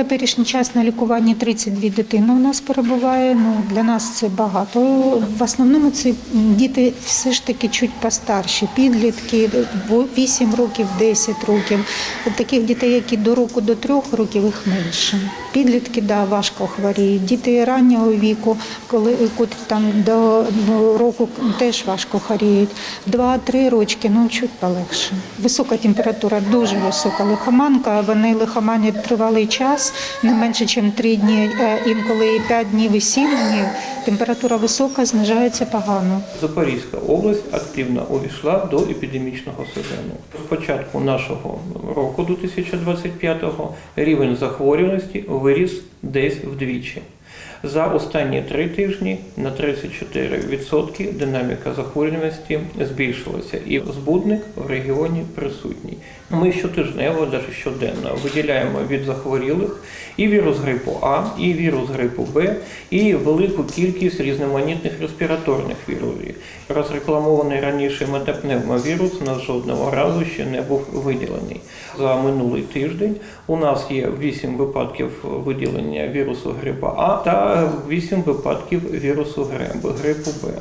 теперішній час на лікуванні 32 дитини у нас перебуває. Ну для нас це багато. В основному це діти все ж таки чуть постарші, підлітки, 8 років, 10 років. Таких дітей, які до року до трьох років, їх менше. Підлітки да, важко хворіють. Діти раннього віку, коли там до ну, року теж важко хворіють. Два-три рочки, ну чуть полегше. Висока температура, дуже висока лихоманка. Вони лихоманять тривалий час, не менше, ніж три дні, е, інколи і п'ять днів, і сім днів. Температура висока, знижається погано. Запорізька область активно увійшла до епідемічного сезону. З початку нашого року, до 2025-го, рівень захворюваності виріс десь вдвічі. За останні три тижні на 34% динаміка захворюваності збільшилася, і збудник в регіоні присутній. Ми щотижнево, навіть щоденно, виділяємо від захворілих і вірус грипу А, і вірус грипу Б, і велику кількість різноманітних респіраторних вірусів. Розрекламований раніше метапневмовірус у нас жодного разу ще не був виділений. За минулий тиждень у нас є 8 випадків виділення вірусу грипу А та 8 випадків вірусу грипу Б.